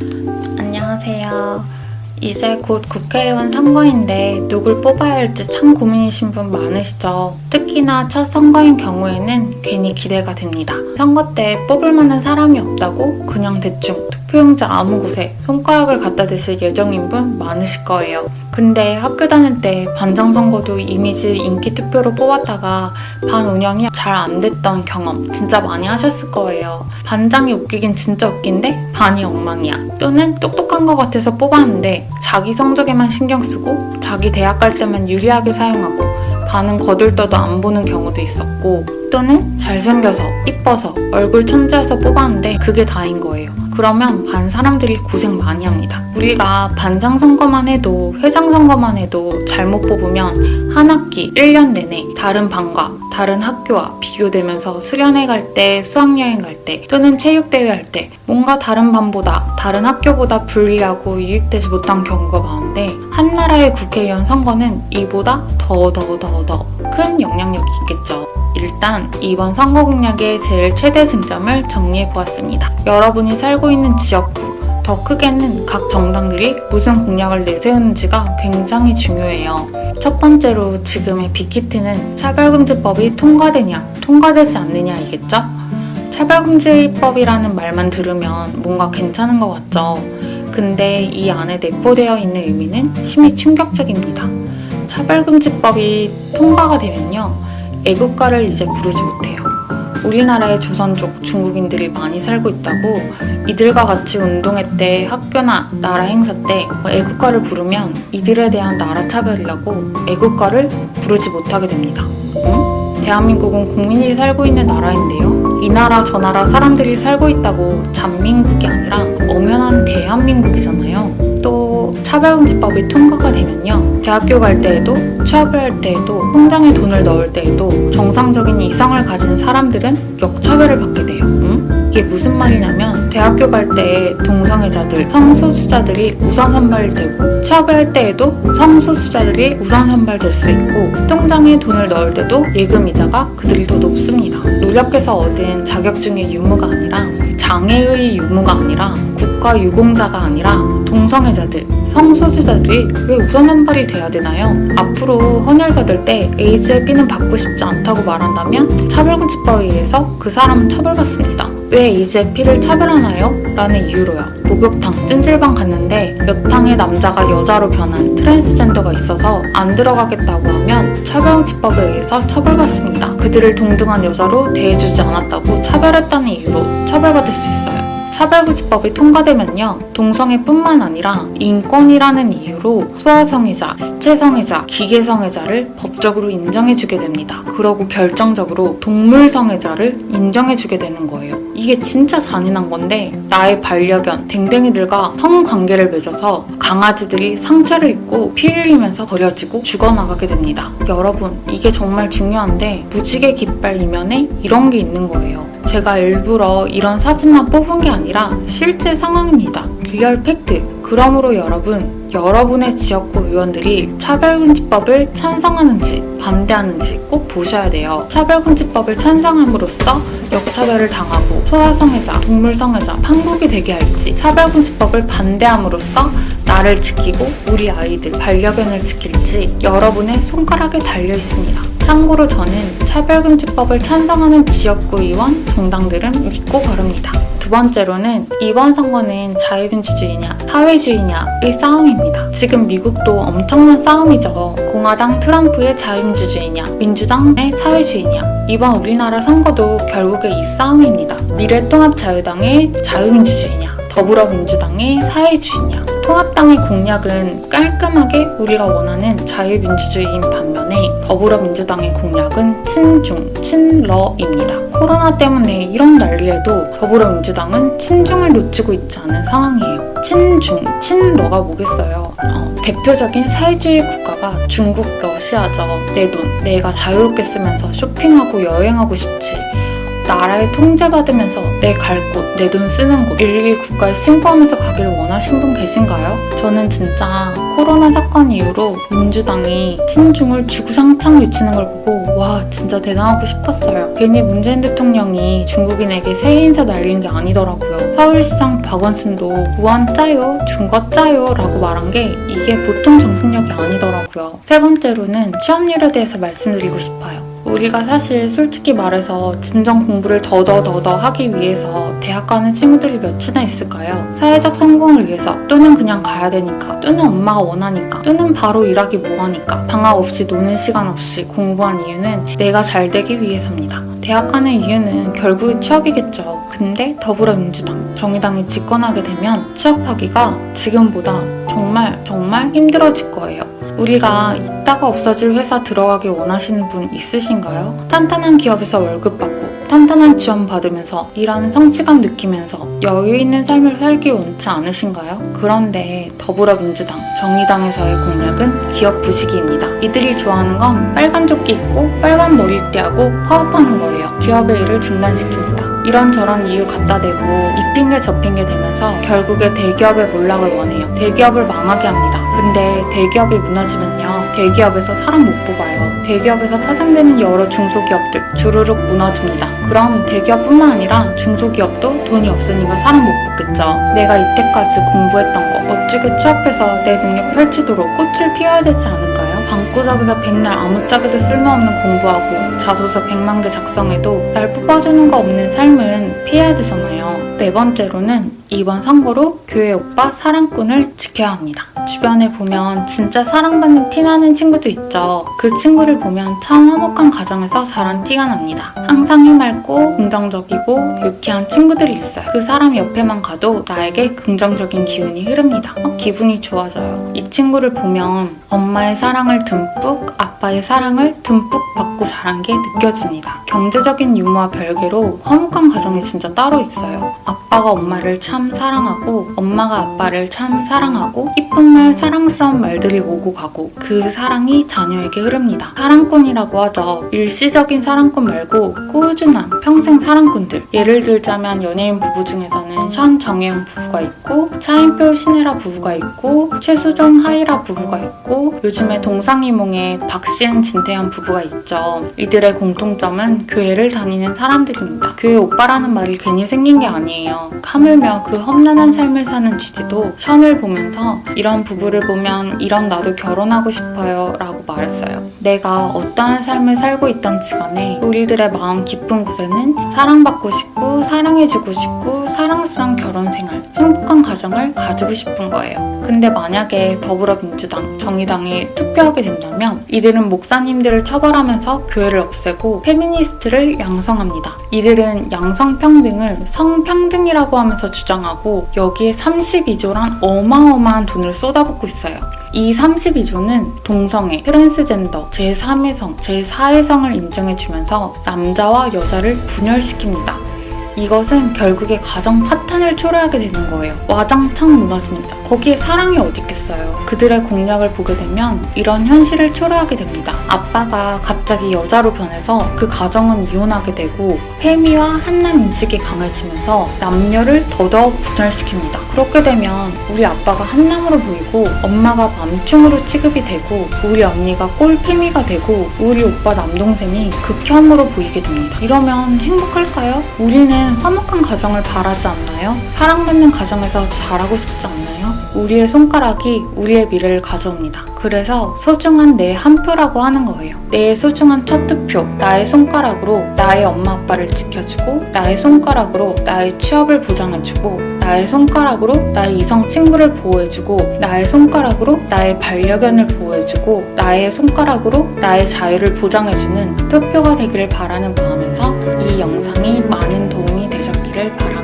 안녕하세요. 이제 곧 국회의원 선거인데 누굴 뽑아야 할지 참 고민이신 분 많으시죠? 특히나 첫 선거인 경우에는 괜히 기대가 됩니다. 선거 때 뽑을 만한 사람이 없다고 그냥 대충 투 표용지 아무 곳에 손가락을 갖다 대실 예정인 분 많으실 거예요. 근데 학교 다닐 때 반장 선거도 이미지 인기 투표로 뽑았다가 반 운영이 잘 안 됐던 경험 진짜 많이 하셨을 거예요. 반장이 웃기긴 진짜 웃긴데 반이 엉망이야. 또는 똑똑한 것 같아서 뽑았는데 자기 성적에만 신경 쓰고 자기 대학 갈 때만 유리하게 사용하고 반은 거들떠도 안 보는 경우도 있었고 또는 잘생겨서 이뻐서 얼굴 천재여서 뽑았는데 그게 다인 거예요. 그러면 반 사람들이 고생 많이 합니다. 우리가 반장 선거만 해도 회장 선거만 해도 잘못 뽑으면 한 학기 1년 내내 다른 반과 다른 학교와 비교되면서 수련회 갈 때, 수학여행 갈 때, 또는 체육대회 할 때 뭔가 다른 반보다 다른 학교보다 불리하고 유익되지 못한 경우가 많은데 한 나라의 국회의원 선거는 이보다 더 더 더 더 큰 영향력이 있겠죠. 일단 이번 선거 공약의 제일 최대 쟁점을 정리해 보았습니다. 여러분이 살고 있는 지역구, 더 크게는 각 정당들이 무슨 공약을 내세우는지가 굉장히 중요해요. 첫 번째로 지금의 빅히트는 차별금지법이 통과되냐, 통과되지 않느냐이겠죠? 차별금지법이라는 말만 들으면 뭔가 괜찮은 것 같죠? 근데 이 안에 내포되어 있는 의미는 심히 충격적입니다. 차별금지법이 통과가 되면요. 애국가를 이제 부르지 못해요. 우리나라에 조선족 중국인들이 많이 살고 있다고 이들과 같이 운동회 때 학교나 나라 행사 때 애국가를 부르면 이들에 대한 나라 차별이라고 애국가를 부르지 못하게 됩니다. 응? 대한민국은 국민이 살고 있는 나라인데요. 이 나라 저 나라 사람들이 살고 있다고 잔민국이 아니라 엄연한 대한민국이잖아요. 또 차별금지법이 통과가 되면요. 대학교 갈 때에도 취업을 할 때에도 통장에 돈을 넣을 때에도 정상적인 이성을 가진 사람들은 역차별을 받게 돼요. 응? 이게 무슨 말이냐면 대학교 갈 때 동성애자들, 성소수자들이 우선 선발되고 취업을 할 때에도 성소수자들이 우선 선발될 수 있고 통장에 돈을 넣을 때도 예금 이자가 그들이 더 높습니다. 노력해서 얻은 자격증의 유무가 아니라 장애의 유무가 아니라 국가 유공자가 아니라 동성애자들, 성소수자들이 왜 우선 선발이 돼야 되나요? 앞으로 헌혈 받을 때 에이즈의 피는 받고 싶지 않다고 말한다면 차별금지법에 의해서 그 사람은 처벌받습니다. 왜 에이즈의 피를 차별하나요? 라는 이유로요. 목욕탕, 찜질방 갔는데 여탕의 남자가 여자로 변한 트랜스젠더가 있어서 안 들어가겠다고 하면 차별금지법에 의해서 처벌받습니다. 그들을 동등한 여자로 대해주지 않았다고 차별했다는 이유로 처벌받을 수 있어요. 차별금지법이 통과되면요 동성애뿐만 아니라 인권이라는 이유로 소아성애자, 시체성애자, 기계성애자를 법적으로 인정해주게 됩니다. 그러고 결정적으로 동물성애자를 인정해주게 되는 거예요. 이게 진짜 잔인한 건데 나의 반려견 댕댕이들과 성관계를 맺어서 강아지들이 상처를 입고 피 흘리면서 버려지고 죽어나가게 됩니다. 여러분 이게 정말 중요한데 무지개 깃발 이면에 이런 게 있는 거예요. 제가 일부러 이런 사진만 뽑은 게 아니라 실제 상황입니다. 리얼 팩트. 그러므로 여러분, 여러분의 지역구 의원들이 차별금지법을 찬성하는지 반대하는지 꼭 보셔야 돼요. 차별금지법을 찬성함으로써 역차별을 당하고 소아성애자, 동물성애자, 판국이 되게 할지 차별금지법을 반대함으로써 나를 지키고 우리 아이들 반려견을 지킬지 여러분의 손가락에 달려 있습니다. 참고로 저는 차별금지법을 찬성하는 지역구 의원, 정당들은 믿고 거릅니다. 두 번째로는 이번 선거는 자유민주주의냐 사회주의냐의 싸움입니다. 지금 미국도 엄청난 싸움이죠. 공화당 트럼프의 자유민주주의냐 민주당의 사회주의냐 이번 우리나라 선거도 결국에 이 싸움입니다. 미래통합자유당의 자유민주주의냐 더불어민주당의 사회주의냐 통합당의 공약은 깔끔하게 우리가 원하는 자유민주주의인 반면에 더불어민주당의 공약은 친중, 친러입니다. 코로나 때문에 이런 난리에도 더불어민주당은 친중을 놓치고 있지 않은 상황이에요. 친중, 친러가 뭐겠어요? 어, 대표적인 사회주의 국가가 중국, 러시아죠. 내 돈, 내가 자유롭게 쓰면서 쇼핑하고 여행하고 싶지. 나라에 통제받으면서 내 갈 곳, 내 돈 쓰는 곳, 일일 국가에 신고하면서 가기를 원하신 분 계신가요? 저는 진짜 코로나 사건 이후로 민주당이 친중을 주구장창 외치는 걸 보고 와 진짜 대단하고 싶었어요. 괜히 문재인 대통령이 중국인에게 새해 인사 날린 게 아니더라고요. 서울시장 박원순도 우한 짜요, 중거 짜요 라고 말한 게 이게 보통 정신력이 아니더라고요. 세 번째로는 취업률에 대해서 말씀드리고 싶어요. 우리가 사실 솔직히 말해서 진정 공부를 더더더더 하기 위해서 대학 가는 친구들이 몇이나 있을까요? 사회적 성공을 위해서 또는 그냥 가야 되니까 또는 엄마가 원하니까 또는 바로 일하기 뭐하니까 방학 없이 노는 시간 없이 공부한 이유는 내가 잘 되기 위해서입니다. 대학 가는 이유는 결국 취업이겠죠. 근데 더불어민주당, 정의당이 집권하게 되면 취업하기가 지금보다 정말 정말 힘들어질 거예요. 우리가 이따가 없어질 회사 들어가길 원하시는 분 있으신가요? 탄탄한 기업에서 월급 받고 탄탄한 지원 받으면서 일하는 성취감 느끼면서 여유 있는 삶을 살기 원치 않으신가요? 그런데 더불어민주당, 정의당에서의 공약은 기업 부식입니다. 이들이 좋아하는 건 빨간 조끼 입고 빨간 머리띠하고 파업하는 거예요. 기업의 일을 중단시킵니다. 이런저런 이유 갖다 대고 이 핑계 저 핑계 대면서 결국에 대기업의 몰락을 원해요. 대기업을 망하게 합니다. 근데 대기업이 무너지면요. 대기업에서 사람 못 뽑아요. 대기업에서 파생되는 여러 중소기업들 주르륵 무너집니다. 그럼 대기업뿐만 아니라 중소기업도 돈이 없으니까 사람 못 뽑겠죠. 내가 이때까지 공부했던 거 멋지게 취업해서 내 능력 펼치도록 꽃을 피워야 되지 않을까요? 방구석에서 백날 아무짝에도 쓸모없는 공부하고 자소서 100만 개 작성해도 날 뽑아주는 거 없는 삶은 피해야 되잖아요. 네 번째로는 이번 선거로 교회 오빠 사랑꾼을 지켜야 합니다. 주변에 보면 진짜 사랑받는 티나는 친구도 있죠. 그 친구를 보면 참 화목한 가정에서 자란 티가 납니다. 항상 해맑고 긍정적이고 유쾌한 친구들이 있어요. 그 사람 옆에만 가도 나에게 긍정적인 기운이 흐릅니다. 어, 기분이 좋아져요. 이 친구를 보면 엄마의 사랑을 듬뿍, 아빠의 사랑을 듬뿍 받고 자란 게 느껴집니다. 경제적인 유무와 별개로 화목한 가정이 진짜 따로 있어요. 아빠가 엄마를 참 사랑하고 엄마가 아빠를 참 사랑하고 이쁜 말 사랑스러운 말들이 오고 가고 그 사랑이 자녀에게 흐릅니다. 사랑꾼이라고 하죠. 일시적인 사랑꾼 말고 꾸준한 평생 사랑꾼들. 예를 들자면 연예인 부부 중에서는 션 정혜영 부부가 있고 차인표 신혜라 부부가 있고 최수종 하이라 부부가 있고 요즘에 동상이몽의 박시은 진태현 부부가 있죠. 이들의 공통점은 교회를 다니는 사람들입니다. 교회 오빠라는 말이 괜히 생긴 게 아니에요. 하물며 그 험난한 삶을 사는 쥐지도 션을 보면서 이런 부부를 보면 이런 나도 결혼하고 싶어요 라고 말했어요. 내가 어떠한 삶을 살고 있던지 간에 우리들의 마음 깊은 곳에는 사랑받고 싶고 사랑해주고 싶고 사랑스러운 결혼 생활, 행복한 가정을 가지고 싶은 거예요. 근데 만약에 더불어민주당, 정의당이 투표하게 된다면 이들은 목사님들을 처벌하면서 교회를 없애고 페미니스트를 양성합니다. 이들은 양성평등을 성평등이라고 하면서 주장 하고 여기에 32조란 어마어마한 돈을 쏟아붓고 있어요. 이 32조는 동성애, 트랜스젠더, 제3의 성, 제4의 성을 인정해주면서 남자와 여자를 분열시킵니다. 이것은 결국에 가정 파탄을 초래하게 되는 거예요. 와장창 무너집니다. 거기에 사랑이 어디 있겠어요. 그들의 공약을 보게 되면 이런 현실을 초래하게 됩니다. 아빠가 갑자기 여자로 변해서 그 가정은 이혼하게 되고 페미와 한남 인식이 강해지면서 남녀를 더더욱 분열시킵니다. 그렇게 되면 우리 아빠가 한남으로 보이고 엄마가 맘충으로 취급이 되고 우리 언니가 꼴페미가 되고 우리 오빠 남동생이 극혐으로 보이게 됩니다. 이러면 행복할까요? 우리는 화목한 가정을 바라지 않나요? 사랑받는 가정에서 자라고 싶지 않나요? 우리의 손가락이 우리의 미래를 가져옵니다. 그래서 소중한 내 한 표라고 하는 거예요. 내 소중한 첫 투표, 나의 손가락으로 나의 엄마 아빠를 지켜주고, 나의 손가락으로 나의 취업을 보장해주고, 나의 손가락으로 나의 이성 친구를 보호해주고, 나의 손가락으로 나의 반려견을 보호해주고, 나의 손가락으로 나의 자유를 보장해주는 투표가 되기를 바라는 마음에서 이 영상이 많은 도움이 되셨기를 바랍니다.